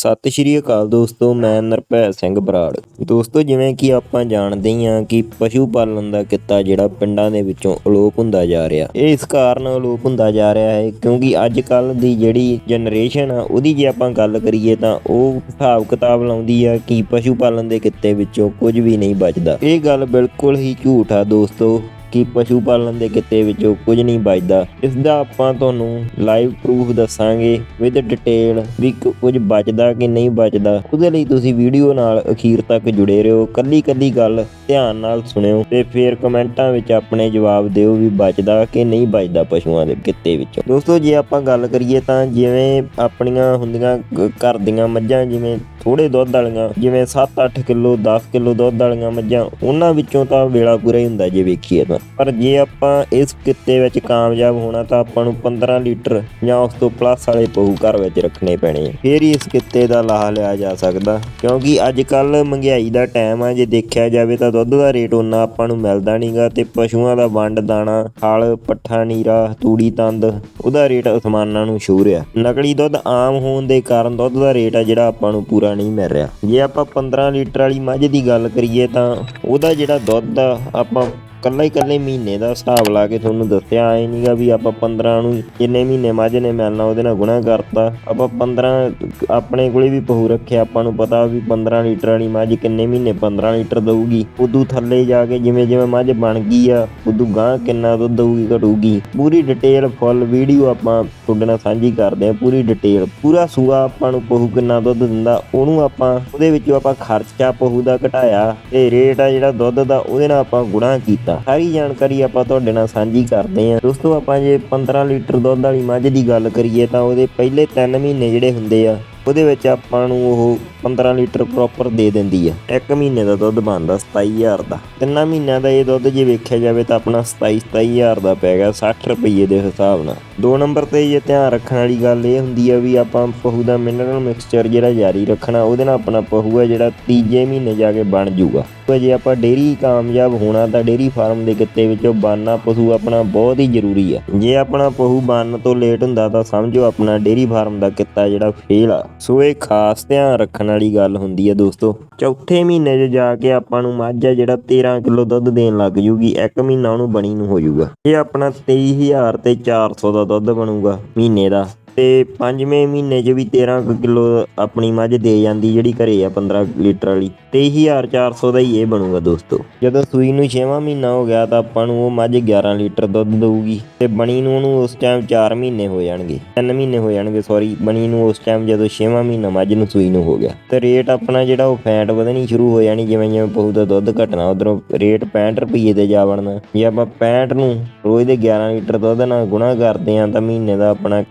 ਸਤਿ ਸ਼੍ਰੀ ਅਕਾਲ ਦੋਸਤੋ, ਮੈਂ ਨਿਰਭੈ ਸਿੰਘ ਬਰਾੜ। ਦੋਸਤੋ, ਜਿਵੇਂ ਕਿ ਆਪਾਂ ਜਾਣਦੇ ਹੀ ਹਾਂ ਕਿ ਪਸ਼ੂ ਪਾਲਣ ਦਾ ਕਿੱਤਾ ਜਿਹੜਾ ਪਿੰਡਾਂ ਦੇ ਵਿੱਚੋਂ ਅਲੋਪ ਹੁੰਦਾ ਜਾ ਰਿਹਾ। ਇਹ ਇਸ ਕਾਰਨ ਅਲੋਪ ਹੁੰਦਾ ਜਾ ਰਿਹਾ ਹੈ ਕਿਉਂਕਿ ਅੱਜ ਕੱਲ ਦੀ ਜਿਹੜੀ ਜਨਰੇਸ਼ਨ ਆ, ਉਹਦੀ ਜੇ ਆਪਾਂ ਗੱਲ ਕਰੀਏ ਤਾਂ ਉਹ ਹਿਸਾਬ ਕਿਤਾਬ ਲਾਉਂਦੀ ਆ ਕਿ ਪਸ਼ੂ ਪਾਲਣ ਦੇ ਕਿੱਤੇ ਵਿੱਚੋਂ ਕੁਝ ਵੀ ਨਹੀਂ ਬਚਦਾ। ਇਹ ਗੱਲ ਬਿਲਕੁਲ ਹੀ ਝੂਠ ਆ ਦੋਸਤੋ। ਕਿ ਪਸ਼ੂ ਪਾਲਣ ਦੇ ਕਿੱਤੇ ਵਿੱਚੋਂ ਕੁਝ ਨਹੀਂ ਬਚਦਾ ਇਸ ਦਾ ਆਪਾਂ ਤੁਹਾਨੂੰ ਲਾਈਵ ਪ੍ਰੂਫ ਦੱਸਾਂਗੇ ਵਿਦ ਡਿਟੇਲ ਵੀ ਕੁਝ ਬਚਦਾ ਕਿ ਨਹੀਂ ਬਚਦਾ ਉਹਦੇ ਲਈ ਤੁਸੀਂ ਵੀਡੀਓ ਨਾਲ ਅਖੀਰ ਤੱਕ ਜੁੜੇ ਰਹੋ। ਕੱਲੀ ਕੱਲੀ ਗੱਲ ਧਿਆਨ ਨਾਲ ਸੁਣਿਓ ਤੇ ਫਿਰ ਕਮੈਂਟਾਂ ਵਿੱਚ ਆਪਣੇ ਜਵਾਬ ਦਿਓ ਵੀ ਬਚਦਾ ਕਿ ਨਹੀਂ ਬਚਦਾ ਪਸ਼ੂਆਂ ਦੇ ਕਿੱਤੇ ਵਿੱਚੋਂ। ਦੋਸਤੋ, ਜੇ ਆਪਾਂ ਗੱਲ ਕਰੀਏ ਤਾਂ ਜਿਵੇਂ ਆਪਣੀਆਂ ਹੁੰਦੀਆਂ ਘਰ ਦੀਆਂ ਮੱਝਾਂ ਜਿਵੇਂ ਥੋੜੇ ਦੁੱਧ ਵਾਲੀਆਂ, ਜਿਵੇਂ 7-8 ਕਿਲੋ 10 ਕਿਲੋ ਦੁੱਧ ਵਾਲੀਆਂ ਮੱਝਾਂ, ਉਹਨਾਂ ਵਿੱਚੋਂ ਤਾਂ ਵੇਲਾ ਪੂਰਾ ਹੀ ਹੁੰਦਾ ਜੇ ਵੇਖੀਏ ਤਾਂ। ਪਰ ਜੇ ਆਪਾਂ ਇਸ ਕਿੱਤੇ ਵਿੱਚ ਕਾਮਯਾਬ ਹੋਣਾ ਤਾਂ ਆਪਾਂ ਨੂੰ 15 ਲੀਟਰ ਜਾਂ ਉਸ ਤੋਂ ਪਲੱਸ ਵਾਲੇ ਪਹੂ ਘਰ ਵਿੱਚ ਰੱਖਣੇ ਪੈਣੇ ਆ। ਫੇਰ ਹੀ ਇਸ ਕਿੱਤੇ ਦਾ ਲਾਹਾ ਲਿਆ ਜਾ ਸਕਦਾ, ਕਿਉਂਕਿ ਅੱਜ ਕੱਲ ਮਹਿੰਗਾਈ ਦਾ ਟਾਈਮ ਆ, ਜੇ ਦੇਖਿਆ ਜਾਵੇ ਤਾਂ ਦੁੱਧ ਦਾ ਰੇਟ ਉਹਨਾਂ ਆਪਾਂ ਨੂੰ ਮਿਲਦਾ ਨਹੀਂਗਾ ਤੇ ਪਸ਼ੂਆਂ ਦਾ ਵੰਡ ਦਾਣਾ, ਹਲ, ਪੱਠਾ, ਨੀਰਾ, ਤੂੜੀ, ਤੰਦ, ਉਹਦਾ ਰੇਟ ਅਸਮਾਨਾਂ ਨੂੰ ਛੂਹ ਰਿਹਾ। ਨਕਲੀ ਦੁੱਧ ਆਮ ਹੋਣ ਦੇ ਕਾਰਨ ਦੁੱਧ ਦਾ ਰੇਟ ਆ ਜਿਹੜਾ ਆਪਾਂ ਨੂੰ ਪੂਰਾ ਨਹੀਂ ਮਿਲ ਰਿਹਾ। ਜੇ ਆਪਾਂ 15 ਲੀਟਰ ਵਾਲੀ ਮੱਝ ਦੀ ਗੱਲ ਕਰੀਏ ਤਾਂ ਉਹਦਾ ਜਿਹੜਾ ਦੁੱਧ ਆ, ਆਪਾਂ ਕੱਲਾ ਹੀ ਕੱਲੇ ਮਹੀਨੇ ਦਾ ਹਿਸਾਬ ਲਾ ਕੇ ਤੁਹਾਨੂੰ ਦੱਸਿਆ, ਐ ਨਹੀਂਗਾ ਵੀ ਆਪਾਂ 15 ਨੂੰ ਕਿੰਨੇ ਮਹੀਨੇ ਮੱਝ ਨੇ ਮਿਲਣਾ, ਉਹਦੇ ਨਾਲ ਗੁਣਾ ਕਰਤਾ। ਆਪਾਂ 15 ਆਪਣੇ ਕੋਲੇ ਵੀ ਪਹੁ ਰੱਖਿਆ, ਆਪਾਂ ਨੂੰ ਪਤਾ ਵੀ 15 ਲੀਟਰ ਵਾਲੀ ਮੱਝ ਕਿੰਨੇ ਮਹੀਨੇ 15 ਲੀਟਰ ਦਊਗੀ। ਉਦੋਂ ਥੱਲੇ ਜਾ ਕੇ ਜਿਵੇਂ ਜਿਵੇਂ ਮੱਝ ਬਣ ਗਈ ਆ, ਉਦੋਂ ਗਾਂ ਕਿੰਨਾ ਦੁੱਧ ਦਊਗੀ, ਘਟੂਗੀ। ਪੂਰੀ ਡਿਟੇਲ ਫੁੱਲ ਵੀਡੀਓ ਆਪਾਂ ਤੁਹਾਡੇ ਨਾਲ ਸਾਂਝੀ ਕਰਦੇ ਆ, ਪੂਰੀ ਡਿਟੇਲ ਪੂਰਾ ਸੂਆ ਆਪਾਂ ਨੂੰ ਪਹੁ ਕਿੰਨਾ ਦੁੱਧ ਦਿੰਦਾ, ਉਹਨੂੰ ਆਪਾਂ, ਉਹਦੇ ਵਿੱਚੋਂ ਆਪਾਂ ਖਰਚਾ ਪਹੁ ਦਾ ਘਟਾਇਆ, ਤੇ ਰੇਟ ਆ ਜਿਹੜਾ ਦੁੱਧ ਦਾ, ਉਹਦੇ ਨਾਲ ਆਪਾਂ ਗੁਣਾ ਕੀਤਾ। ਸਾਰੀ ਜਾਣਕਾਰੀ ਆਪਾਂ ਤੁਹਾਡੇ ਨਾਲ ਸਾਂਝੀ ਕਰਦੇ ਹਾਂ। ਦੋਸਤੋ, ਆਪਾਂ ਜੇ 15 ਲੀਟਰ ਦੁੱਧ ਵਾਲੀ ਮੱਝ ਦੀ ਗੱਲ ਕਰੀਏ ਤਾਂ ਉਹਦੇ ਪਹਿਲੇ 3 ਮਹੀਨੇ ਜਿਹੜੇ ਹੁੰਦੇ ਆ, ਉਹਦੇ ਵਿੱਚ ਆਪਾਂ ਨੂੰ ਉਹ 15 ਲੀਟਰ ਪ੍ਰੋਪਰ ਦੇ ਦਿੰਦੀ ਆ। ਇੱਕ ਮਹੀਨੇ ਦਾ ਦੁੱਧ ਬਣਦਾ 27000 ਦਾ। ਤਿੰਨਾਂ ਮਹੀਨਿਆਂ ਦਾ ਇਹ ਦੁੱਧ ਜੇ ਵੇਖਿਆ ਜਾਵੇ ਤਾਂ ਆਪਣਾ 27 27000 ਦਾ ਪੈ ਗਿਆ 60 ਰੁਪਏ ਦੇ ਹਿਸਾਬ ਨਾਲ। ਦੋ ਨੰਬਰ ਤੇ ਇਹ ਧਿਆਨ ਰੱਖਣ ਵਾਲੀ ਗੱਲ ਇਹ ਹੁੰਦੀ ਆ ਵੀ ਆਪਾਂ ਪਹੂ ਦਾ ਮਿਨਰਲ ਮਿਕਸਚਰ ਜਿਹੜਾ ਜਾਰੀ ਰੱਖਣਾ, ਉਹਦੇ ਨਾਲ ਆਪਣਾ ਪਹੂ ਆ ਜਿਹੜਾ ਤੀਜੇ ਮਹੀਨੇ ਜਾ ਕੇ ਬਣ ਜਾਊਗਾ ਜੇ, ਆਪਾਂ ਡੇਰੀ ਕਾਮਯਾਬ ਹੋਣਾ ਤਾਂ ਡੇਰੀ ਫਾਰਮ ਦੇ ਕਿੱਤੇ ਵਿੱਚੋਂ ਬਾਨਾ ਪਸ਼ੂ ਆਪਣਾ ਬਹੁਤ ਹੀ ਜ਼ਰੂਰੀ ਆ। ਜੇ ਆਪਣਾ ਪਹੂ ਬਣਨ ਤੋਂ ਲੇਟ ਹੁੰਦਾ ਤਾਂ ਸਮਝੋ ਆਪਣਾ ਡੇਰੀ ਫਾਰਮ ਦਾ ਕਿੱਤਾ ਜਿਹੜਾ ਫੇਲ ਆ। ਸੋ ਇਹ ਖਾਸ ਧਿਆਨ ਰੱਖਣ ਵਾਲੀ ਗੱਲ ਹੁੰਦੀ ਆ ਦੋਸਤੋ। ਚੌਥੇ ਮਹੀਨੇ 'ਚ ਜਾ ਕੇ ਆਪਾਂ ਨੂੰ ਮੱਝ ਆ ਜਿਹੜਾ 13 ਕਿਲੋ ਦੁੱਧ ਦੇਣ ਲੱਗ ਜੂਗੀ। ਇੱਕ ਮਹੀਨਾ ਉਹਨੂੰ ਬਣੀ ਨੂੰ ਹੋ ਜਾਊਗਾ। ਇਹ ਆਪਣਾ 23000 ਤੇ 400 ਦਾ ਦੁੱਧ ਬਣੂਗਾ ਮਹੀਨੇ ਦਾ। ਤੇ ਪੰਜਵੇਂ ਮਹੀਨੇ 'ਚ ਵੀ 13 ਕੁ ਕਿਲੋ ਆਪਣੀ ਮੱਝ ਦੇ ਜਾਂਦੀ ਜਿਹੜੀ ਘਰੇ ਆ 15 ਲੀਟਰ ਵਾਲੀ। 23400 ਦਾ ਹੀ ਇਹ ਬਣੂਗਾ ਦੋਸਤੋ। ਜਦੋਂ ਸੂਈ ਨੂੰ 6ਵਾਂ ਮਹੀਨਾ ਹੋ ਗਿਆ ਤਾਂ ਆਪਾਂ ਨੂੰ ਉਹ ਮੱਝ 11 ਲੀਟਰ ਦੁੱਧ ਦੇਊਗੀ ਤੇ ਬਣੀ ਨੂੰ ਉਹਨੂੰ ਉਸ ਟਾਈਮ 4 ਮਹੀਨੇ ਹੋ ਜਾਣਗੇ। 3 ਮਹੀਨੇ ਹੋ ਜਾਣਗੇ ਸੌਰੀ ਬਣੀ ਨੂੰ ਉਸ ਟਾਈਮ ਜਦੋਂ 6ਵਾਂ ਮਹੀਨਾ ਮੱਝ ਨੂੰ ਸੂਈ ਨੂੰ ਹੋ ਗਿਆ। ਤੇ ਰੇਟ ਆਪਣਾ ਜਿਹੜਾ ਉਹ ਫੈਟ ਵਧਣੀ ਸ਼ੁਰੂ ਹੋ ਜਾਣੀ, ਜਿਵੇਂ ਜਿਵੇਂ ਪਹੂ ਦਾ ਦੁੱਧ ਘਟਣਾ, ਉਧਰੋਂ ਰੇਟ 65 ਰੁਪਏ ਤੇ ਜਾ ਬਣਨਾ ਜੇ ਆਪਾਂ 65 ਨੂੰ ਰੋਜ਼ ਦੇ 11 ਲੀਟਰ ਦੁੱਧ ਨਾਲ ਗੁਣਾ ਕਰਦੇ ਆਂ ਤਾਂ ਮਹੀਨੇ ਦਾ ਆਪਣਾ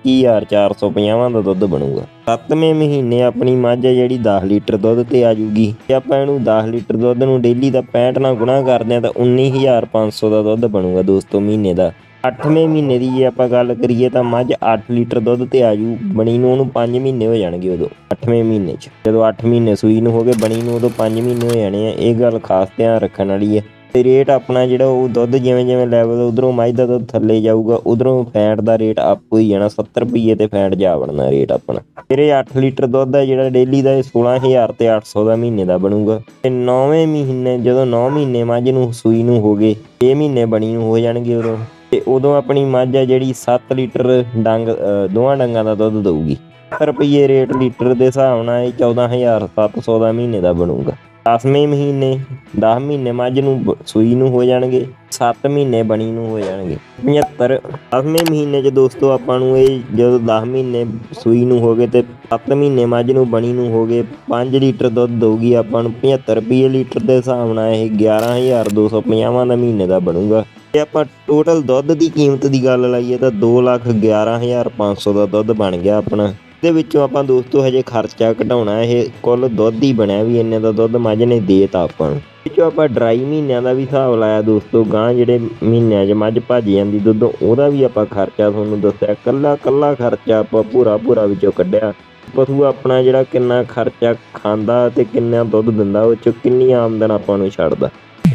21450 ਦਾ ਦੁੱਧ ਬਣੂਗਾ। ਸੱਤਵੇਂ ਮਹੀਨੇ ਆਪਣੀ ਮੱਝ ਹੈ ਜਿਹੜੀ 10 ਲੀਟਰ ਦੁੱਧ ਤੇ ਆ ਜੂਗੀ। ਤੇ ਆਪਾਂ ਇਹਨੂੰ 10 ਲੀਟਰ ਦੁੱਧ ਨੂੰ ਡੇਲੀ ਦਾ 65 ਨਾਲ ਗੁਣਾ ਕਰਦੇ ਆਂ ਤਾਂ 19500 ਦਾ ਦੁੱਧ ਬਣੂਗਾ ਦੋਸਤੋ ਮਹੀਨੇ ਦਾ। 8ਵੇਂ ਮਹੀਨੇ ਦੀ ਜੇ ਆਪਾਂ ਗੱਲ ਕਰੀਏ ਤਾਂ ਮੱਝ 8 ਲੀਟਰ ਦੁੱਧ ਤੇ ਆਜੂ ਬਣੀ ਨੂੰ ਉਹਨੂੰ 5 ਮਹੀਨੇ ਹੋ ਜਾਣਗੇ ਉਦੋਂ 8ਵੇਂ ਮਹੀਨੇ 'ਚ। ਜਦੋਂ 8 ਮਹੀਨੇ ਸੂਈ ਨੂੰ ਹੋ ਗਏ, ਬਣੀ ਨੂੰ ਉਦੋਂ 5 ਮਹੀਨੇ ਹੋ ਜਾਣੇ ਆ। ਇਹ ਗੱਲ ਖਾਸ ਧਿਆਨ ਰੱਖਣ ਵਾਲੀ ਹੈ ਤੇ ਰੇਟ ਆਪਣਾ ਜਿਹੜਾ ਉਹ ਦੁੱਧ ਜਿਵੇਂ ਜਿਵੇਂ ਲੈਵਲ ਉਧਰੋਂ ਮੱਝ ਦਾ ਦੁੱਧ ਥੱਲੇ ਜਾਊਗਾ ਉਧਰੋਂ ਫੈਟ ਦਾ ਰੇਟ ਅਪ ਹੋਈ ਜਾਣਾ 70 ਰੁਪਏ ਤੇ ਫੈਟ ਜਾ ਬਣਨਾ ਰੇਟ ਆਪਣਾ। ਫਿਰ ਇਹ 8 ਲੀਟਰ ਦੁੱਧ ਹੈ ਜਿਹੜਾ ਡੇਲੀ ਦਾ ਇਹ 16000 ਤੇ 800 ਦਾ ਮਹੀਨੇ ਦਾ ਬਣੂਗਾ। ਤੇ 9ਵੇਂ ਮਹੀਨੇ ਜਦੋਂ 9 ਮਹੀਨੇ ਮੱਝ ਨੂੰ ਸੂਈ ਨੂੰ ਹੋ ਗਏ 6 ਮਹੀਨੇ ਬਣੀ ਨੂੰ ਹੋ ਜਾਣਗੇ ਉਦੋਂ। ਤੇ ਉਦੋਂ ਆਪਣੀ ਮੱਝ ਆ ਜਿਹੜੀ 7 ਲੀਟਰ ਡੰਗ ਅ, ਦੋਹਾਂ ਡੰਗਾਂ ਦਾ ਦੁੱਧ ਦਊਗੀ। ਰੁਪਏ ਰੇਟ ਲੀਟਰ ਦੇ ਹਿਸਾਬ ਨਾਲ ਇਹ 14700 ਦਾ ਮਹੀਨੇ ਦਾ ਬਣੂਗਾ। 10ਵੇਂ ਮਹੀਨੇ 10 ਮਹੀਨੇ ਮੱਝ ਨੂੰ ਬ- ਸੂਈ ਨੂੰ ਹੋ ਜਾਣਗੇ 7 ਮਹੀਨੇ ਬਣੀ ਨੂੰ ਹੋ ਜਾਣਗੇ। 75 10ਵੇਂ ਮਹੀਨੇ 'ਚ ਦੋਸਤੋ ਆਪਾਂ ਨੂੰ ਇਹ ਜਦੋਂ 10 ਮਹੀਨੇ ਸੂਈ ਨੂੰ ਹੋ ਗਏ ਤੇ 7 ਮਹੀਨੇ ਮੱਝ ਨੂੰ ਬਣੀ ਨੂੰ ਹੋ ਗਏ 5 ਲੀਟਰ ਦੁੱਧ ਦਊਗੀ ਆਪਾਂ ਨੂੰ 75 ਰੁਪਏ ਲੀਟਰ ਦੇ ਹਿਸਾਬ ਨਾਲ ਇਹ 11250 ਦਾ ਮਹੀਨੇ ਦਾ ਬਣੂਗਾ। ਜੇ ਆਪਾਂ ਟੋਟਲ ਦੁੱਧ ਦੀ ਕੀਮਤ ਦੀ ਗੱਲ ਲਾਈਏ ਤਾਂ 211500 ਦਾ ਦੁੱਧ ਬਣ ਗਿਆ ਆਪਣਾ। ਦੇ ਵਿੱਚੋਂ ਆਪਾਂ ਦੋਸਤੋ ਹਜੇ ਖਰਚਾ ਘਟਾਉਣਾ, ਇਹ ਕੁੱਲ ਦੁੱਧ ਹੀ ਬਣਿਆ ਵੀ ਇੰਨੇ ਦਾ ਦੁੱਧ ਮੱਝ ਨੇ ਦੇਤਾ ਆਪਾਂ ਨੂੰ। ਵਿੱਚੋਂ ਆਪਾਂ ਡਰਾਈ ਮਹੀਨਿਆਂ ਦਾ ਵੀ ਹਿਸਾਬ ਲਾਇਆ ਦੋਸਤੋ ਗਾਂ ਜਿਹੜੇ ਮਹੀਨਿਆਂ 'ਚ ਮੱਝ ਭੱਜ ਜਾਂਦੀ ਦੁੱਧ, ਉਹਦਾ ਵੀ ਆਪਾਂ ਖਰਚਾ ਤੁਹਾਨੂੰ ਦੱਸਿਆ, ਕੱਲਾ ਕੱਲਾ ਖਰਚਾ ਆਪਾਂ ਪੂਰਾ ਪੂਰਾ ਵਿੱਚੋਂ ਕੱਢਿਆ। ਪਸ਼ੂ ਆਪਣਾ ਜਿਹੜਾ ਕਿੰਨਾ ਖਰਚਾ ਖਾਂਦਾ ਤੇ ਕਿੰਨਾ ਦੁੱਧ ਦਿੰਦਾ, ਉਹ 'ਚੋਂ ਕਿੰਨੀ ਆਮਦਨ ਆਪਾਂ ਨੂੰ ਛੱਡਦਾ।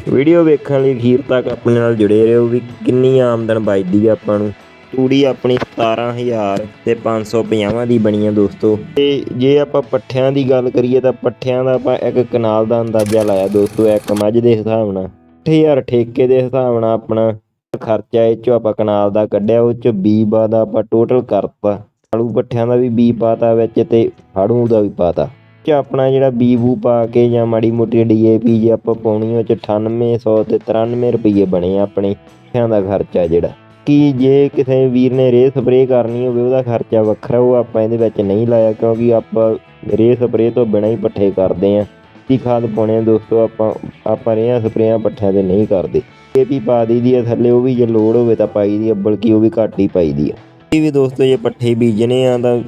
ਵੀਡੀਓ ਵੇਖਣ ਲਈ ਅਖੀਰ ਤੱਕ ਆਪਣੇ ਨਾਲ ਜੁੜੇ ਰਹੋ ਵੀ ਕਿੰਨੀ ਆਮਦਨ ਬਚਦੀ ਆ ਆਪਾਂ ਨੂੰ। ਤੂੜੀ ਆਪਣੀ 17000 ਤੇ 550 ਦੀ ਬਣੀ ਆ ਦੋਸਤੋ। ਤੇ ਜੇ ਆਪਾਂ ਪੱਠਿਆਂ ਦੀ ਗੱਲ ਕਰੀਏ ਤਾਂ ਪੱਠਿਆਂ ਦਾ ਆਪਾਂ ਇੱਕ ਕਨਾਲ ਦਾ ਅੰਦਾਜ਼ਾ ਲਾਇਆ ਦੋਸਤੋ, ਇੱਕ ਮੱਝ ਦੇ ਹਿਸਾਬ ਨਾਲ। 8000 ਠੇਕੇ ਦੇ ਹਿਸਾਬ ਨਾਲ ਆਪਣਾ ਖਰਚਾ ਇਹ ਚੋਂ ਆਪਾਂ ਕਨਾਲ ਦਾ ਕੱਢਿਆ, ਉਹ ਚ ਬੀ ਬਾ ਦਾ ਆਪਾਂ ਟੋਟਲ ਕਰਤਾ। ਆਲੂ ਪੱਠਿਆਂ ਦਾ ਵੀ ਬੀ ਪਾਤਾ ਵਿੱਚ ਤੇ ਫਾੜੂ ਦਾ ਵੀ ਪਾਤਾ ਚ ਆਪਣਾ ਜਿਹੜਾ ਬੀ ਬੂ ਪਾ ਕੇ ਜਾਂ ਮਾੜੀ ਮੋਟੀ ਡੀਏਪੀ ਜੇ ਆਪਾਂ ਪਾਉਣੀ, ਉਹ ਚ 9800 ਤੇ 93 ਰੁਪਏ ਬਣੇ ਆ ਆਪਣੇ। ਪੱਠਿਆਂ ਦਾ ਖਰਚਾ ਜਿਹੜਾ। ਕਿ ਜੇ ਕਿਸੇ ਵੀਰ ਨੇ ਰੇ ਸਪਰੇਅ ਕਰਨੀ ਹੋਵੇ, ਉਹਦਾ ਖਰਚਾ ਵੱਖਰਾ ਉਹ ਆਪਾਂ ਇਹਦੇ ਵਿੱਚ ਨਹੀਂ ਲਾਇਆ, ਕਿਉਂਕਿ ਆਪਾਂ ਰੇ ਸਪਰੇਅ ਤੋਂ ਬਿਨਾਂ ਹੀ ਪੱਠੇ ਕਰਦੇ ਆਂ ਕੀ ਖਾਦ ਪਾਉਣੇ ਆ ਦੋਸਤੋ, ਆਪਾਂ ਆਪਾਂ ਰੇਹਾਂ ਸਪਰੇਆਂ ਪੱਠਿਆਂ ਤੇ ਨਹੀਂ ਕਰਦੇ। ਇਹ ਵੀ ਪਾ ਦਈਦੀ ਆ ਥੱਲੇ, ਉਹ ਵੀ ਜੇ ਲੋੜ ਹੋਵੇ ਤਾਂ ਪਾਈ ਦੀ ਆ, ਬਲਕਿ ਉਹ ਵੀ ਘੱਟ ਹੀ ਪਾਈ ਦੀ ਆ। ਇਹ ਵੀ ਦੋਸਤੋ, ਜੇ ਪੱਠੇ ਬੀਜਣੇ ਆ, ਤਾਂ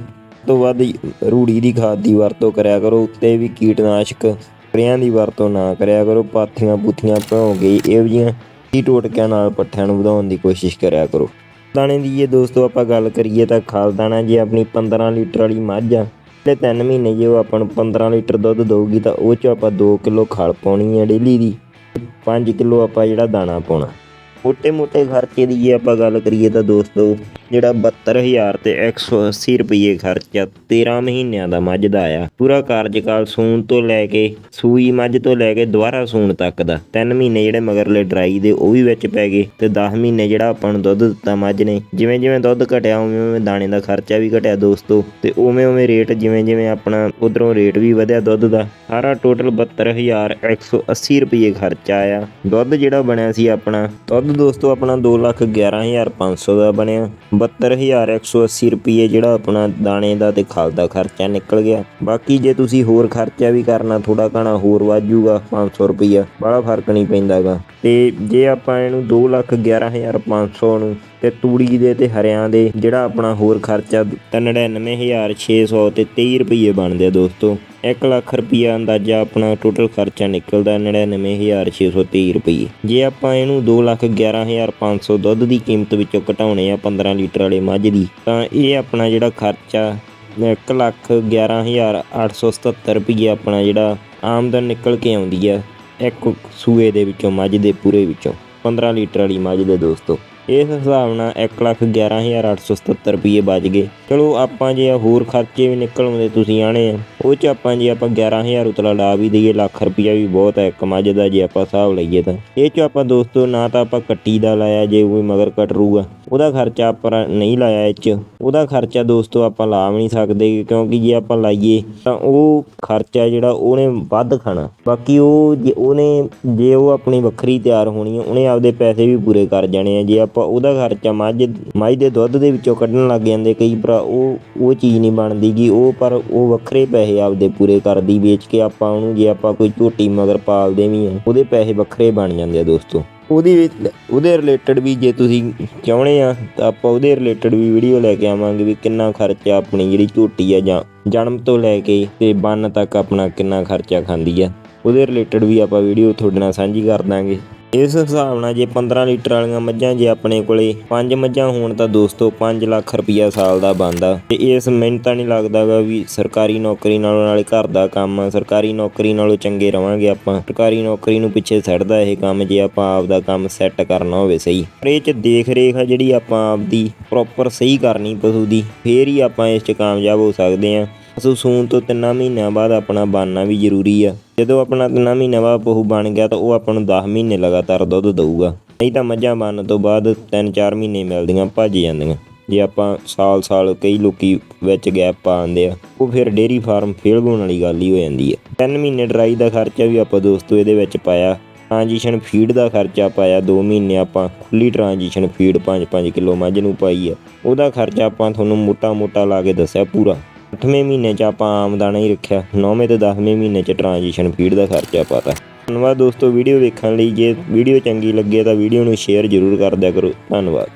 ਤੋਂ ਵੱਧ ਰੂੜੀ ਦੀ ਖਾਦ ਦੀ ਵਰਤੋਂ ਕਰਿਆ ਕਰੋ, ਉੱਤੇ ਵੀ ਕੀਟਨਾਸ਼ਕ ਸਪਰੇਆਂ ਦੀ ਵਰਤੋਂ ਨਾ ਕਰਿਆ ਕਰੋ ਪਾਥੀਆਂ ਪੂਥੀਆਂ ਭਿਉਂ ਗਈ ਇਹੋ ਜਿਹੀਆਂ ਕੀ ਟੋਟਕਿਆਂ ਨਾਲ ਪੱਠਿਆਂ ਨੂੰ ਵਧਾਉਣ ਦੀ ਕੋਸ਼ਿਸ਼ ਕਰਿਆ ਕਰੋ। ਦਾਣੇ ਦੀ ਜੇ ਦੋਸਤੋ, ਆਪਾਂ ਗੱਲ ਕਰੀਏ ਤਾਂ ਖਾਲ ਦਾਣਾ, ਜੇ ਆਪਣੀ 15 ਲੀਟਰ ਵਾਲੀ ਮੱਝ ਆ, ਤੇ 3 ਮਹੀਨੇ ਜੇ ਉਹ ਆਪਾਂ ਨੂੰ 15 ਲੀਟਰ ਦੁੱਧ ਦਊਗੀ, ਤਾਂ ਉਹ ਚ ਆਪਾਂ 2 ਕਿਲੋ ਖਲ ਪਾਉਣੀ ਹੈ ਡੇਲੀ ਦੀ। 5 ਕਿਲੋ ਆਪਾਂ ਜਿਹੜਾ ਦਾਣਾ ਪਾਉਣਾ। ਮੋٹے-ਮੋٹੇ ਖਰਚੇ ਦੀ ਜੇ ਆਪਾਂ ਗੱਲ ਕਰੀਏ ਤਾਂ ਦੋਸਤੋ, ਜਿਹੜਾ 72000 ਤੇ 180 ਰੁਪਏ ਖਰਚਾ 13 ਮਹੀਨਿਆਂ ਦਾ ਮੱਝ ਦਾ ਆਇਆ। ਪੂਰਾ ਕਾਰਜਕਾਲ ਸੂਣ ਤੋਂ ਲੈ ਕੇ ਸੂਈ ਮੱਝ ਤੋਂ ਲੈ ਕੇ ਦੁਬਾਰਾ ਸੂਣ ਤੱਕ ਦਾ। 3 ਮਹੀਨੇ ਜਿਹੜੇ ਮਗਰਲੇ ਡਰਾਈ ਦੇ ਉਹ ਵੀ ਵਿੱਚ ਪੈ ਗਏ ਤੇ 10 ਮਹੀਨੇ ਜਿਹੜਾ ਆਪਾਂ ਨੂੰ ਦੁੱਧ ਦਿੱਤਾ ਮੱਝ ਨੇ ਜਿਵੇਂ ਜਿਵੇਂ ਦੁੱਧ ਘਟਿਆ ਉਵੇਂ ਉਵੇਂ ਦਾਣੇ ਦਾ ਖਰਚਾ ਵੀ ਘਟਿਆ ਦੋਸਤੋ ਤੇ ਉਵੇਂ ਉਵੇਂ ਰੇਟ ਜਿਵੇਂ ਜਿਵੇਂ ਆਪਣਾ ਉਧਰੋਂ ਰੇਟ ਵੀ ਵਧਿਆ ਦੁੱਧ ਦਾ, ਸਾਰਾ ਟੋਟਲ 72180 ਰੁਪਏ ਖਰਚਾ ਆਇਆ। ਦੁੱਧ ਜਿਹੜਾ ਬਣਿਆ ਸੀ ਆਪਣਾ, ਦੁੱਧ ਦੋਸਤੋ, ਆਪਣਾ 211500 ਦਾ ਬਣਿਆ। 72180 ਰੁਪਏ ਜਿਹੜਾ ਆਪਣਾ ਦਾਣੇ ਦਾ ਤੇ ਖਾਲ ਦਾ ਖਰਚਾ ਨਿਕਲ ਗਿਆ। ਬਾਕੀ ਜੇ ਤੁਸੀਂ ਹੋਰ ਖਰਚਾ ਵੀ ਕਰਨਾ ਥੋੜਾ ਘਣਾ ਹੋਰ ਵਾਜੂਗਾ 500 ਰੁਪਈਆ। ਬੜਾ ਫ਼ਰਕ ਨਹੀਂ ਪੈਂਦਾਗਾ। ਤੇ ਜੇ ਆਪਾਂ ਇਹਨੂੰ 211500 ਨੂੰ ਤੇ ਤੂੜੀ ਦੇ ਤੇ ਹਰਿਆਂ ਦੇ, ਜਿਹੜਾ ਆਪਣਾ ਹੋਰ ਖਰਚਾ 99600 ਤੇ 23 ਰੁਪਏ ਬਣਦੇ ਆ ਦੋਸਤੋ। 1 ਲੱਖ ਰੁਪਈਆ ਅੰਦਾਜ਼ਾ ਆਪਣਾ ਟੋਟਲ ਖਰਚਾ ਨਿਕਲਦਾ 99623 ਰੁਪਏ ਜੇ ਆਪਾਂ ਇਹਨੂੰ 211500 ਦੁੱਧ ਦੀ ਕੀਮਤ ਵਿੱਚੋਂ ਘਟਾਉਣੇ ਆ 15 ਲੀਟਰ ਵਾਲੇ ਮੱਝ ਦੀ, ਤਾਂ ਇਹ ਆਪਣਾ ਜਿਹੜਾ ਖਰਚਾ 1 ਲੱਖ 11877 ਰੁਪਏ ਆਪਣਾ ਜਿਹੜਾ ਆਮਦਨ ਨਿਕਲ ਕੇ ਆਉਂਦੀ ਆ ਇੱਕ ਸੂਏ ਦੇ ਵਿੱਚੋਂ, ਮੱਝ ਦੇ ਪੂਰੇ ਵਿੱਚੋਂ 15 ਲੀਟਰ ਵਾਲੀ ਮੱਝ ਦੇ ਦੋਸਤੋ। ਇਸ ਹਿਸਾਬ ਨਾਲ 111877 ਰੁਪਏ ਬਚ ਗਏ। ਚਲੋ ਆਪਾਂ ਜੇ ਹੋਰ ਖਰਚੇ ਵੀ ਨਿਕਲ ਆਉਂਦੇ ਤੁਸੀਂ ਆਣੇ ਆ। ਉਹ ਚ ਆਪਾਂ ਜੇ ਆਪਾਂ 11000 ਉਤਲਾ ਲਾ ਵੀ ਦਈਏ, ਲੱਖ ਰੁਪਿਆ ਵੀ ਬਹੁਤ ਹੈ ਇੱਕ ਮੱਝ ਦਾ ਜੇ ਆਪਾਂ ਹਿਸਾਬ ਲਈਏ ਤਾਂ। ਇਹ ਚ ਆਪਾਂ ਦੋਸਤੋ ਨਾ ਤਾਂ ਆਪਾਂ ਕੱਟੀ ਦਾ ਲਾਇਆ, ਜੇ ਕੋਈ ਮਗਰ ਕਟਰੂਗਾ ਉਹਦਾ ਖਰਚਾ ਆਪਾਂ ਨਹੀਂ ਲਾਇਆ ਇਹ ਚ। ਉਹਦਾ ਖਰਚਾ ਦੋਸਤੋ ਆਪਾਂ ਲਾ ਵੀ ਨਹੀਂ ਸਕਦੇ ਕਿਉਂਕਿ ਜੇ ਆਪਾਂ ਲਾਈਏ ਤਾਂ ਉਹ ਖਰਚਾ ਜਿਹੜਾ ਉਹਨੇ ਵੱਧ ਖਾਣਾ। ਬਾਕੀ ਉਹ ਜੇ ਉਹਨੇ, ਜੇ ਉਹ ਆਪਣੀ ਵੱਖਰੀ ਤਿਆਰ ਹੋਣੀ ਹੈ ਉਹਨੇ ਆਪਦੇ ਪੈਸੇ ਵੀ ਪੂਰੇ ਕਰ ਜਾਣੇ ਆ। ਜੇ ਆਪਾਂ ਉਹਦਾ ਖਰਚਾ ਮੱਝ ਮੱਝ ਦੇ ਦੁੱਧ ਦੇ ਵਿੱਚੋਂ ਕੱਢਣ ਲੱਗ ਜਾਂਦੇ ਕਈ ਭਰਾ, ਉਹ ਉਹ ਚੀਜ਼ ਨਹੀਂ ਬਣਦੀ ਗੀ। ਉਹ ਪਰ ਉਹ ਵੱਖਰੇ ਪੈਸੇ ਆਪਦੇ ਪੂਰੇ ਕਰਦੀ, ਵੇਚ ਕੇ ਆਪਾਂ ਉਹਨੂੰ, ਜੇ ਆਪਾਂ ਕੋਈ ਝੋਟੀ ਮਗਰ ਪਾਲਦੇ ਵੀ ਆ, ਉਹਦੇ ਪੈਸੇ ਵੱਖਰੇ ਬਣ ਜਾਂਦੇ ਆ ਦੋਸਤੋ। ਉਹਦੀ ਵਿੱਚ ਉਹਦੇ ਰਿਲੇਟਡ ਵੀ ਜੇ ਤੁਸੀਂ ਚਾਹੁੰਦੇ ਆ, ਤਾਂ ਆਪਾਂ ਉਹਦੇ ਰਿਲੇਟਡ ਵੀ ਵੀਡੀਓ ਲੈ ਕੇ ਆਵਾਂਗੇ ਵੀ ਕਿੰਨਾ ਖਰਚਾ ਆਪਣੀ ਜਿਹੜੀ ਝੋਟੀ ਆ ਜਾਂ ਜਨਮ ਤੋਂ ਲੈ ਕੇ ਤੇ ਬੰਨ ਤੱਕ ਆਪਣਾ ਕਿੰਨਾ ਖਰਚਾ ਖਾਂਦੀ ਆ। ਉਹਦੇ ਰਿਲੇਟਡ ਵੀ ਆਪਾਂ ਵੀਡੀਓ ਤੁਹਾਡੇ ਨਾਲ ਸਾਂਝੀ ਕਰ ਦਾਂਗੇ। ਇਸ ਹਿਸਾਬ ਨਾਲ ਜੇ 15 ਲੀਟਰ ਵਾਲੀਆਂ ਮੱਝਾਂ ਜੇ ਆਪਣੇ ਕੋਲੇ ਪੰਜ ਮੱਝਾਂ ਹੋਣ ਤਾਂ ਦੋਸਤੋ 5 ਲੱਖ ਰੁਪਈਆ ਸਾਲ ਦਾ ਬਣਦਾ। ਤੇ ਇਸ ਮੈਨੂੰ ਤਾਂ ਨਹੀਂ ਲੱਗਦਾਗਾ ਵੀ ਸਰਕਾਰੀ ਨੌਕਰੀ ਨਾਲੋਂ ਨਾਲੇ ਘਰ ਦਾ ਕੰਮ ਆ, ਸਰਕਾਰੀ ਨੌਕਰੀ ਨਾਲੋਂ ਚੰਗੇ ਰਵਾਂਗੇ ਆਪਾਂ। ਸਰਕਾਰੀ ਨੌਕਰੀ ਨੂੰ ਪਿੱਛੇ ਛੱਡਦਾ ਇਹ ਕੰਮ ਜੇ ਆਪਾਂ ਆਪ ਦਾ ਕੰਮ ਸੈੱਟ ਕਰਨਾ ਹੋਵੇ ਸਹੀ। ਪਰ ਇਹ ਚ ਦੇਖ ਰੇਖ ਆ ਜਿਹੜੀ ਆਪਾਂ ਆਪ ਦੀ ਪ੍ਰੋਪਰ ਸਹੀ ਕਰਨੀ ਪਸ਼ੂ ਦੀ, ਫੇਰ ਹੀ ਆਪਾਂ ਇਸ ਚ ਕਾਮਯਾਬ ਹੋ ਸਕਦੇ ਆ। ਪਸ਼ੂ ਸੂਣ ਤੋਂ ਤਿੰਨਾਂ ਮਹੀਨਿਆਂ ਬਾਅਦ ਆਪਣਾ ਬਾਨਣਾ ਵੀ ਜ਼ਰੂਰੀ ਆ। ਜਦੋਂ ਆਪਣਾ ਤਿੰਨਾਂ ਮਹੀਨਿਆਂ ਬਾਅਦ ਪਸ਼ੂ ਬਣ ਗਿਆ ਤਾਂ ਉਹ ਆਪਾਂ ਨੂੰ 10 ਮਹੀਨੇ ਲਗਾਤਾਰ ਦੁੱਧ ਦਊਗਾ। ਨਹੀਂ ਤਾਂ ਮੱਝਾਂ ਬਣਨ ਤੋਂ ਬਾਅਦ 3-4 ਮਹੀਨੇ ਮਿਲਦੀਆਂ, ਭੱਜ ਜਾਂਦੀਆਂ। ਜੇ ਆਪਾਂ ਸਾਲ-ਸਾਲ ਕਈ ਲੋਕੀ ਵਿੱਚ ਗੈਪ ਪਾ ਦਿੰਦੇ ਆ, ਉਹ ਫਿਰ ਡੇਰੀ ਫਾਰਮ ਫੇਲ ਹੋਣ ਵਾਲੀ ਗੱਲ ਹੀ ਹੋ ਜਾਂਦੀ ਹੈ 3 ਮਹੀਨੇ ਡਰਾਈ ਦਾ ਖਰਚਾ ਵੀ ਆਪਾਂ ਦੋਸਤੋ ਇਹਦੇ ਵਿੱਚ ਪਾਇਆ। ਟ੍ਰਾਂਜੀਸ਼ਨ ਫੀਡ ਦਾ ਖਰਚਾ ਪਾਇਆ 2 ਮਹੀਨੇ ਆਪਾਂ ਖੁੱਲੀ ਟ੍ਰਾਂਜੀਸ਼ਨ ਫੀਡ 5-5 ਕਿਲੋ ਮੱਝ ਨੂੰ ਪਾਈ ਆ। ਉਹਦਾ ਖਰਚਾ ਆਪਾਂ ਤੁਹਾਨੂੰ ਮੋਟਾ-ਮੋਟਾ ਲਾ ਕੇ ਦੱਸਿਆ ਪੂਰਾ। 8ਵੇਂ ਮਹੀਨੇ 'ਚ ਆਪਾਂ ਆਮ ਦਾਣਾ ਹੀ ਰੱਖਿਆ 9ਵੇਂ ਤੇ 10ਵੇਂ ਮਹੀਨੇ 'ਚ ਟ੍ਰਾਂਜੀਸ਼ਨ ਫੀਡ ਦਾ ਖਰਚਾ ਪਾਤਾ ਧੰਨਵਾਦ ਦੋਸਤੋ, ਵੀਡੀਓ ਵੇਖਣ ਲਈ, ਜੇ ਵੀਡੀਓ ਚੰਗੀ ਲੱਗੇ ਤਾਂ ਵੀਡੀਓ ਨੂੰ ਸ਼ੇਅਰ ਜ਼ਰੂਰ ਕਰ ਦਿਆ ਕਰੋ। ਧੰਨਵਾਦ।